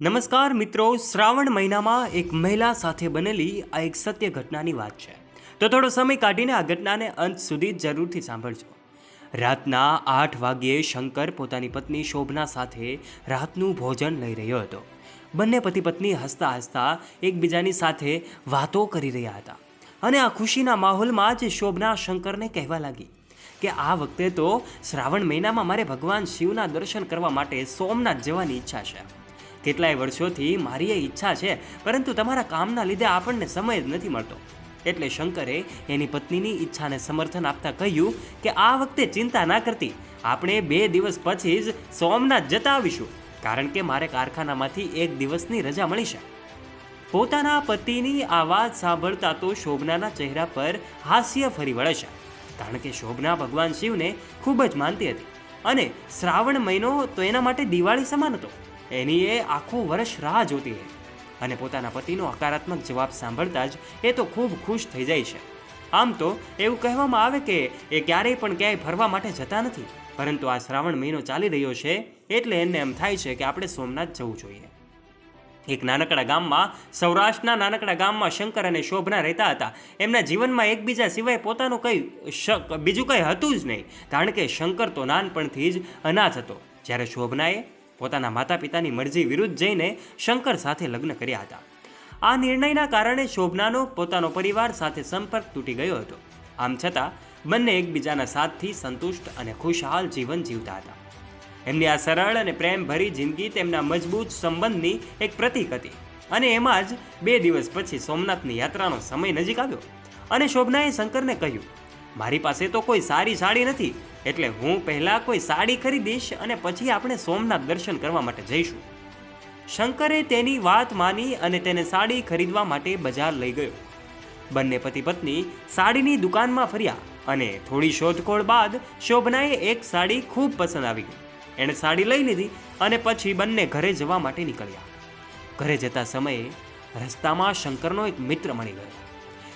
નમસ્કાર મિત્રો, શ્રાવણ મહિનામાં એક મહિલા સાથે બનેલી આ એક સત્ય ઘટનાની વાત છે. તો થોડો સમય કાઢીને આ ઘટનાને અંત સુધી જરૂરથી સાંભળજો. રાતના આઠ વાગ્યે શંકર પોતાની પત્ની શોભના સાથે રાતનું ભોજન લઈ રહ્યો હતો. બંને પતિ પત્ની હસતા હસતા એકબીજાની સાથે વાતો કરી રહ્યા હતા. અને આ ખુશીના માહોલમાં જ શોભના શંકરને કહેવા લાગી કે આ વખતે તો શ્રાવણ મહિનામાં મારે ભગવાન શિવના દર્શન કરવા માટે સોમનાથ જવાની ઈચ્છા છે. કેટલાય વર્ષોથી મારી એ ઈચ્છા છે, પરંતુ તમારા કામના લીધે આપણને સમય જ નથી મળતો. એટલે શંકરે એની પત્નીની ઈચ્છાને સમર્થન આપતા કહ્યું કે આ વખતે ચિંતા ના કરતી, આપણે બે દિવસ પછી જ સોમનાથ જતા આવીશું, કારણ કે મારે કારખાનામાંથી એક દિવસની રજા મળી છે. પોતાના પતિની આ વાત સાંભળતા તો શોભનાના ચહેરા પર હાસ્ય ફરી વળે છે, કારણ કે શોભના ભગવાન શિવને ખૂબ જ માનતી હતી. અને શ્રાવણ મહિનો તો એના માટે દિવાળી સમાન હતો. એની એ આખું વર્ષ રાહ જોતી હતી અને પોતાના પતિનો હકારાત્મક જવાબ સાંભળતા જ એ તો ખૂબ ખુશ થઈ જાય છે. આમ તો એવું કહેવામાં આવે કે એ ક્યારેય પણ ક્યાંય ફરવા માટે જતા નથી, પરંતુ આ શ્રાવણ મહિનો ચાલી રહ્યો છે એટલે એને એમ થાય છે કે આપણે સોમનાથ જવું જોઈએ. એક નાનકડા ગામમાં, સૌરાષ્ટ્રના નાનકડા ગામમાં શંકર અને શોભના રહેતા હતા. એમના જીવનમાં એકબીજા સિવાય પોતાનું કંઈ બીજું કંઈ હતું જ નહીં, કારણ કે શંકર તો નાનપણથી જ અનાથ હતો. જ્યારે શોભનાએ પોતાના માતા પિતાની મરજી વિરુદ્ધ જઈને શંકર સાથે લગ્ન કર્યા હતા. આ નિર્ણયના કારણે શોભનાનો પોતાનો પરિવાર સાથે સંપર્ક તૂટી ગયો હતો. આમ છતાં, બંને એકબીજાના સાથથી સંતુષ્ટ અને ખુશહાલ જીવન જીવતા હતા. એમની આ સરળ અને પ્રેમભરી જિંદગી તેમના મજબૂત સંબંધની એક પ્રતીક હતી અને એમાં જ બે દિવસ પછી સોમનાથની યાત્રાનો સમય નજીક આવ્યો અને શોભનાએ શંકરને કહ્યું મારી પાસે તો કોઈ સારી સાડી નથી, એટલે હું પહેલાં કોઈ સાડી ખરીદીશ અને પછી આપણે સોમનાથ દર્શન કરવા માટે જઈશું. શંકરે તેની વાત માની અને તેને સાડી ખરીદવા માટે બજાર લઈ ગયો. બંને પતિ પત્ની સાડીની દુકાનમાં ફર્યા અને થોડી શોધખોળ બાદ શોભનાએ એક સાડી ખૂબ પસંદ આવી ગઈ. એણે સાડી લઈ લીધી અને પછી બંને ઘરે જવા માટે નીકળ્યા. ઘરે જતા સમયે રસ્તામાં શંકરનો એક મિત્ર મળી ગયો.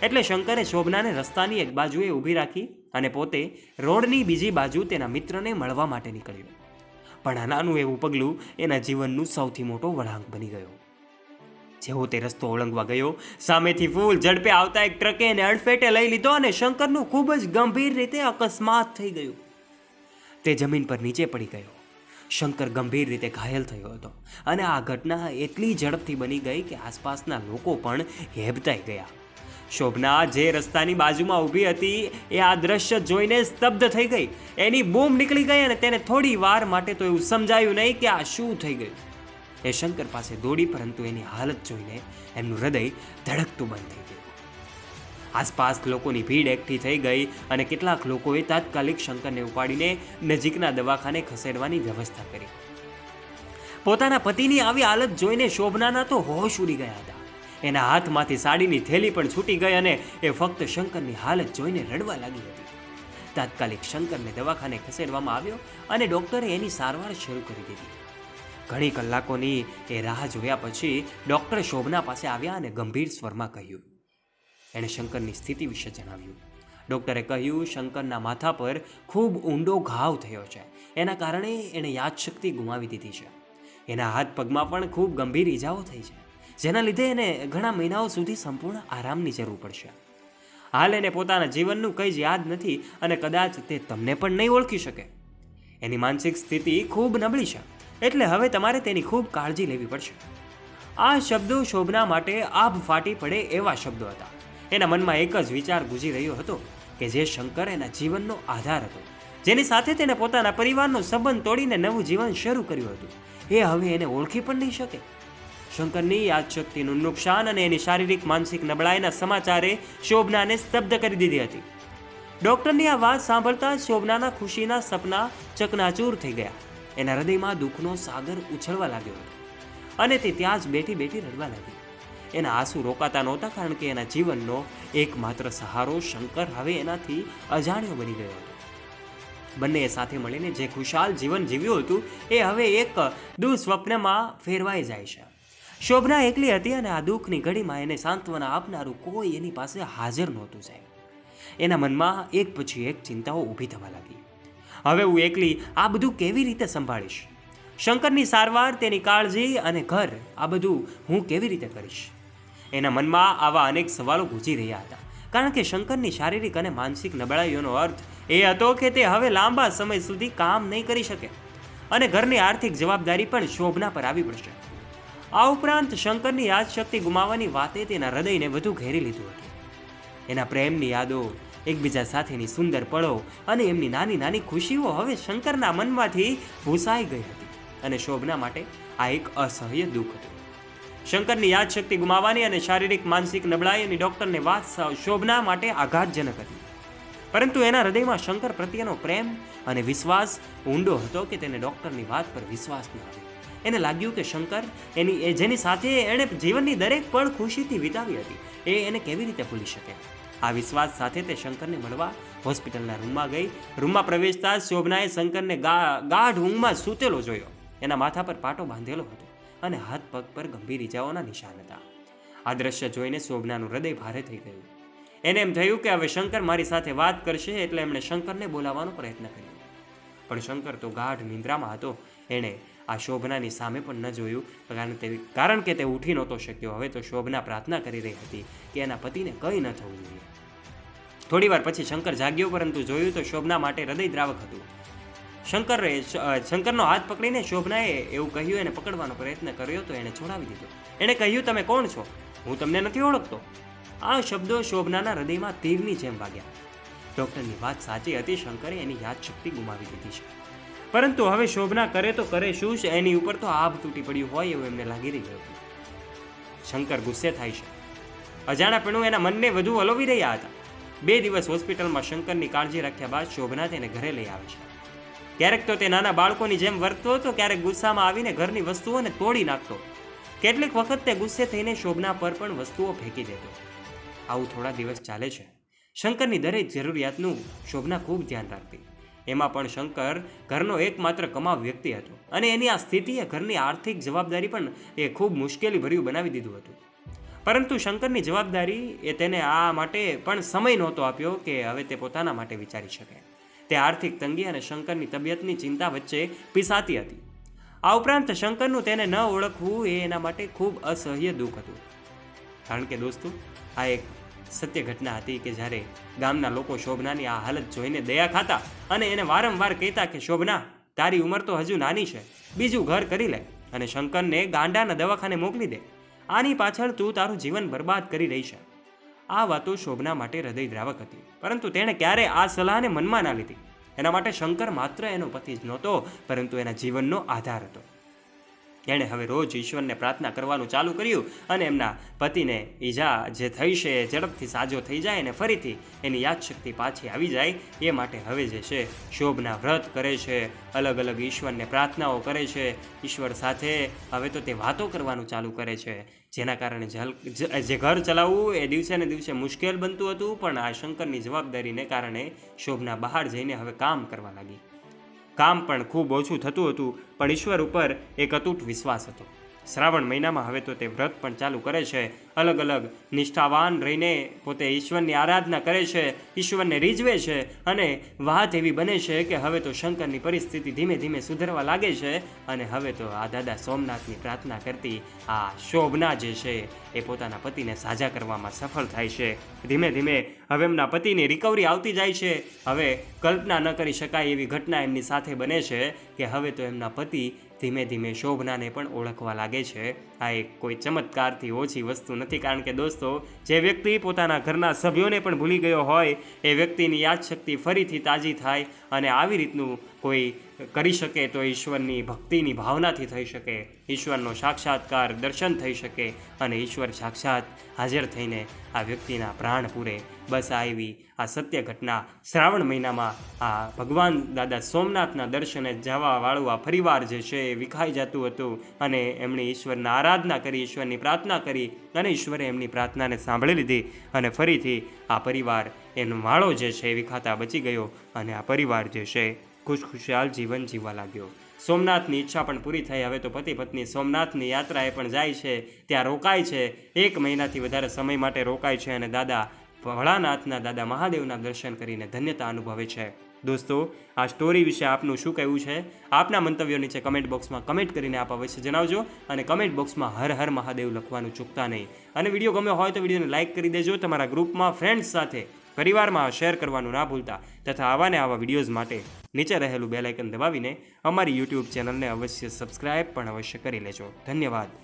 એટલે શંકરે શોભનાને રસ્તાની એક બાજુએ ઊભી રાખી અને પોતે રોડની બીજી બાજુ તેના મિત્રને મળવા માટે નીકળ્યો. પણ આ નાનું એવું પગલું એના જીવનનું સૌથી મોટો વળાંક બની ગયો. જેવો તે રસ્તો ઓળંગવા ગયો, સામેથી ફૂલ ઝડપે આવતા એક ટ્રકે એને અડફેટે લઈ લીધો અને શંકરનું ખૂબ જ ગંભીર રીતે અકસ્માત થઈ ગયું. તે જમીન પર નીચે પડી ગયો. શંકર ગંભીર રીતે ઘાયલ થયો હતો અને આ ઘટના એટલી ઝડપથી બની ગઈ કે આસપાસના લોકો પણ હેબતાઈ ગયા. શોભના જે રસ્તાની બાજુમાં ઊભી હતી, એ આ દ્રશ્ય જોઈને સ્તબ્ધ થઈ ગઈ. એની બૂમ નીકળી ગઈ અને તેને થોડી વાર માટે તો એવું સમજાયું નહીં કે આ શું થઈ ગયું. એ શંકર પાસે દોડી, પરંતુ એની હાલત જોઈને એમનું હૃદય ધડકતું બંધ થઈ ગયું. આસપાસ લોકોની ભીડ એકઠી થઈ ગઈ અને કેટલાક લોકોએ તાત્કાલિક શંકરને ઉપાડીને નજીકના દવાખાને ખસેડવાની વ્યવસ્થા કરી. પોતાના પતિની આવી હાલત જોઈને શોભનાના તો હોશ ઉડી ગયા હતા. એના હાથમાંથી સાડીની થેલી પણ છૂટી ગઈ અને એ ફક્ત શંકરની હાલત જોઈને રડવા લાગી હતી. તાત્કાલિક શંકરને દવાખાને ખસેડવામાં આવ્યો અને ડૉક્ટરે એની સારવાર શરૂ કરી દીધી. ઘણી કલાકોની એ રાહ જોયા પછી ડૉક્ટર શોભના પાસે આવ્યા અને ગંભીર સ્વરમાં કહ્યું. એણે શંકરની સ્થિતિ વિશે જણાવ્યું. ડૉક્ટરે કહ્યું, શંકરના માથા પર ખૂબ ઊંડો ઘાવ થયો છે. એના કારણે એણે યાદશક્તિ ગુમાવી દીધી છે. એના હાથ પગમાં પણ ખૂબ ગંભીર ઈજાઓ થઈ છે. જેના લીધે એને ઘણા મહિનાઓ સુધી સંપૂર્ણ આરામની જરૂર પડશે. હાલ એને પોતાના જીવનનું કંઈ જ યાદ નથી અને કદાચ તે તમને પણ નહીં ઓળખી શકે. એની માનસિક સ્થિતિ ખૂબ નબળી છે, એટલે હવે તમારે તેની ખૂબ કાળજી લેવી પડશે. આ શબ્દો શોભના માટે આભ ફાટી પડે એવા શબ્દો હતા. એના મનમાં એક જ વિચાર ગુજી રહ્યો હતો કે જે શંકર એના જીવનનો આધાર હતો, જેની સાથે તેને પોતાના પરિવારનો સંબંધ તોડીને નવું જીવન શરૂ કર્યું હતું. એ હવે એને ઓળખી પણ નહીં શકે. શંકરની યાદશક્તિનું નુકસાન અને એની શારીરિક, માનસિક નબળાઈના સમાચારે શોભનાને સ્તબ્ધ કરી દીધી હતી. ડૉક્ટરની આ વાત સાંભળતા શોભનાના ખુશીના સપના ચકનાચૂર થઈ ગયા. એના હૃદયમાં દુઃખનો સાગર ઉછળવા લાગ્યો હતો. અને તે ત્યાં જ બેઠી બેઠી રડવા લાગી. એના આંસુ રોકાતા નહોતા કારણ કે એના જીવનનો એકમાત્ર સહારો શંકર હવે એનાથી અજાણ્યો બની ગયો હતો. બંનેએ સાથે મળીને જે ખુશાલ જીવન જીવ્યું હતું, એ હવે એક દુઃસ્વપ્નમાં ફેરવાઈ જાય છે. શોભના એકલી હતી અને આ દુઃખની ઘડીમાં એને સાંત્વના આપનારું કોઈ એની પાસે હાજર નહોતું સાહેબ. એના મનમાં એક પછી એક ચિંતાઓ ઊભી થવા લાગી. હવે હું એકલી આ બધું કેવી રીતે સંભાળીશ? શંકરની સારવાર, તેની કાળજી અને ઘર, આ બધું હું કેવી રીતે કરીશ? એના મનમાં આવા અનેક સવાલો ગૂંજી રહ્યા હતા. કારણ કે શંકરની શારીરિક અને માનસિક નબળાઈઓનો અર્થ એ હતો કે તે હવે લાંબા સમય સુધી કામ નહીં કરી શકે. અને ઘરની આર્થિક જવાબદારી પણ શોભના પર આવી પડશે. આ ઉપરાંત શંકરની યાદશક્તિ ગુમાવવાની વાતે તેના હૃદયને વધુ ઘેરી લીધું હતું. એના પ્રેમની યાદો એકબીજા સાથેની સુંદર પળો અને એમની નાની નાની ખુશીઓ હવે શંકરના મનમાંથી ભૂસાઈ ગઈ હતી અને શોભના માટે આ એક અસહ્ય દુઃખ હતું. શંકરની યાદશક્તિ ગુમાવવાની અને શારીરિક, માનસિક નબળાઈ અને ડૉક્ટરની વાત શોભના માટે આઘાતજનક હતી. પરંતુ એના હૃદયમાં શંકર પ્રત્યેનો પ્રેમ અને વિશ્વાસ ઊંડો હતો કે તેને ડૉક્ટરની વાત પર વિશ્વાસ ન આવ્યો એને લાગ્યું કે શંકર એની જેની સાથે એણે જીવનની દરેક પળ ખુશીથી વિતાવી હતી, એ એને કેવી રીતે ભૂલી શકે? આ વિશ્વાસ સાથે તે શંકરને મળવા હોસ્પિટલના રૂમમાં ગઈ. રૂમમાં પ્રવેશતા શોભનાએ શંકરને ગાઢ ઊંઘમાં સૂતેલો જોયો. એના માથા પર પાટો બાંધેલો હતો અને હાથ પગ પર ગંભીર ઇજાઓના નિશાન હતા. આ દ્રશ્ય જોઈને શોભનાનું હૃદય ભારે થઈ ગયું. એને એમ થયું કે હવે શંકર મારી સાથે વાત કરશે એટલે એમણે શંકરને બોલાવવાનો પ્રયત્ન કર્યો. પણ શંકર તો ગાઢ નિંદ્રામાં હતો. એણે આ શોભનાની સામે પણ ન જોયું. કારણ તે કારણ કે તે ઉઠી નહોતો શક્યો. હવે તો શોભના પ્રાર્થના કરી રહી હતી કે એના પતિને કંઈ ન થવું જોઈએ. થોડીવાર પછી શંકર જાગ્યો, પરંતુ જોયું તો શોભના માટે હૃદયદ્રાવક હતું. શંકરે શંકરનો હાથ પકડીને શોભનાએ એવું કહ્યું, એને પકડવાનો પ્રયત્ન કર્યો તો એણે છોડાવી દીધો. એણે કહ્યું, તમે કોણ છો? હું તમને નથી ઓળખતો. આ શબ્દો શોભનાના હૃદયમાં તીરની જેમ વાગ્યા. ડૉક્ટરની વાત સાચી હતી, શંકરે એની યાદશક્તિ ગુમાવી દીધી છે. પરંતુ હવે શોભના કરે તો કરે શું છે? એની ઉપર તો આભ તૂટી પડ્યું હોય એવું એમને લાગી રહ્યું હતું. શંકર ગુસ્સે થાય છે. અજાણાપણું એના મનને વધુ હલોવી રહ્યા હતા. બે દિવસ હોસ્પિટલમાં શંકરની કાળજી રાખ્યા બાદ શોભના તેને ઘરે લઈ આવે છે. ક્યારેક તો તે નાના બાળકોની જેમ વર્તતો હતો, ક્યારેક ગુસ્સામાં આવીને ઘરની વસ્તુઓને તોડી નાખતો. કેટલીક વખત તે ગુસ્સે થઈને શોભના પર પણ વસ્તુઓ ફેંકી દેતો. આવું થોડા દિવસ ચાલે છે. શંકરની દરેક જરૂરિયાતનું શોભના ખૂબ ધ્યાન રાખતી. એમાં પણ શંકર ઘરનો એકમાત્ર કમાવ વ્યક્તિ હતો. અને એની આ સ્થિતિએ ઘરની આર્થિક જવાબદારી પણ એ ખૂબ મુશ્કેલી ભર્યું બનાવી દીધું હતું. પરંતુ શંકરની જવાબદારી એ તેને આ માટે પણ સમય નહોતો આપ્યો કે હવે તે પોતાના માટે વિચારી શકે. તે આર્થિક તંગી અને શંકરની તબિયતની ચિંતા વચ્ચે પીસાતી હતી. આ ઉપરાંત શંકરનું તેને ન ઓળખવું એ એના માટે ખૂબ અસહ્ય દુઃખ હતું. કારણ કે દોસ્તો, આ એક સત્ય ઘટના હતી કે જ્યારે ગામના લોકો શોભનાની આ હાલત જોઈને દયા ખાતા અને એને વારંવાર કહેતા કે, શોભના, તારી ઉંમર તો હજુ નાની છે. બીજું ઘર કરી લે અને શંકરને ગાંડાના દવાખાને મોકલી દે. આની પાછળ તું તારું જીવન બરબાદ કરી રહી છે. આ વાતો શોભના માટે હૃદયદ્રાવક હતી, પરંતુ તેણે ક્યારે આ સલાહને મનમાં ના લીધી. એના માટે શંકર માત્ર એનો પતિ જ નહોતો, પરંતુ એના જીવનનો આધાર હતો. એણે હવે રોજ ઈશ્વરને પ્રાર્થના કરવાનું ચાલુ કર્યું અને એમના પતિને ઈજા જે થઈ છે એ ઝડપથી સાજો થઈ જાય અને ફરીથી એની યાદશક્તિ પાછી આવી જાય, એ માટે હવે જે છે, શોભના વ્રત કરે છે, અલગ અલગ ઈશ્વરને પ્રાર્થનાઓ કરે છે, ઈશ્વર સાથે હવે તો તે વાતો કરવાનું ચાલુ કરે છે. જેના કારણે જે ઘર ચલાવવું એ દિવસે ને દિવસે મુશ્કેલ બનતું હતું, પણ આ શંકરની જવાબદારીને કારણે શોભના બહાર જઈને હવે કામ કરવા લાગી. કામ પણ ખૂબ ઓછું થતું હતું પણ ઈશ્વર ઉપર એક અતૂટ વિશ્વાસ હતો. શ્રાવણ મહિનામાં હવે તો તે વ્રત પણ ચાલુ કરે છે. અલગ અલગ નિષ્ઠાવાન રહીને પોતે ઈશ્વરની આરાધના કરે છે, ઈશ્વરને રીઝવે છે અને વાત એવી બને છે કે હવે તો શંકરની પરિસ્થિતિ ધીમે ધીમે સુધરવા લાગે છે અને હવે તો આ દાદા સોમનાથની પ્રાર્થના કરતી આ શોભના જે છે એ પોતાના પતિને સાજા કરવામાં સફળ થાય છે. ધીમે ધીમે હવે એમના પતિની રિકવરી આવતી જાય છે. હવે કલ્પના ન કરી શકાય એવી ઘટના એમની સાથે બને છે કે હવે તો એમના પતિ ધીમે ધીમે શોભનાને પણ ઓળખવા લાગે છે. આ એક કોઈ ચમત્કારથી ઓછી વસ્તુ નથી, કારણ કે દોસ્તો, જે વ્યક્તિ પોતાના ઘરના સભ્યોને પણ ભૂલી ગયો હોય, એ વ્યક્તિની યાદશક્તિ ફરીથી તાજી થાય અને આવી રીતનું કોઈ કરી શકે તો ઈશ્વરની ભક્તિની ભાવનાથી થઈ શકે, ઈશ્વરનો સાક્ષાત્કાર દર્શન થઈ શકે અને ઈશ્વર સાક્ષાત હાજર થઈને આ વ્યક્તિના પ્રાણ પૂરે. બસ આવી આ સત્ય ઘટના શ્રાવણ મહિનામાં આ ભગવાન દાદા સોમનાથના દર્શને જવાવાળું આ પરિવાર જે છે એ વિખાઈ જતું હતું અને એમણે ઈશ્વરના આરાધના કરી, ઈશ્વરની પ્રાર્થના કરી અને ઈશ્વરે એમની પ્રાર્થનાને સાંભળી લીધી અને ફરીથી આ પરિવાર એનો માળો જે છે એ વિખાતા બચી ગયો અને આ પરિવાર જે છે ખુશખુશાલ જીવન જીવવા લાગ્યો. સોમનાથની ઈચ્છા પણ પૂરી થઈ. હવે તો પતિ પત્ની સોમનાથની યાત્રાએ પણ જાય છે. ત્યાં રોકાય છે. એક મહિનાથી વધારે સમય માટે રોકાય છે અને દાદા ભળાનાથના દાદા મહાદેવના દર્શન કરીને ધન્યતા અનુભવે છે. દોસ્તો, આ સ્ટોરી વિશે આપનું શું કહેવું છે? આપના મંતવ્યો નીચે કમેન્ટ બોક્સમાં કમેન્ટ કરીને આપ અવશ્ય જણાવજો અને કમેન્ટ બોક્સમાં હર હર મહાદેવ લખવાનું ચૂકતા નહીં. અને વીડિયો ગમ્યો હોય તો વિડીયોને લાઇક કરી દેજો. તમારા ગ્રુપમાં ફ્રેન્ડ્સ સાથે પરિવારમાં શેર કરવાનું ના ભૂલતા તથા આવા ને આવા વિડીયોઝ માટે નીચે રહેલું બેલાઇકન દબાવીને અમારી યુટ્યુબ ચેનલને અવશ્ય સબસ્ક્રાઇબ પણ અવશ્ય કરી લેજો. ધન્યવાદ.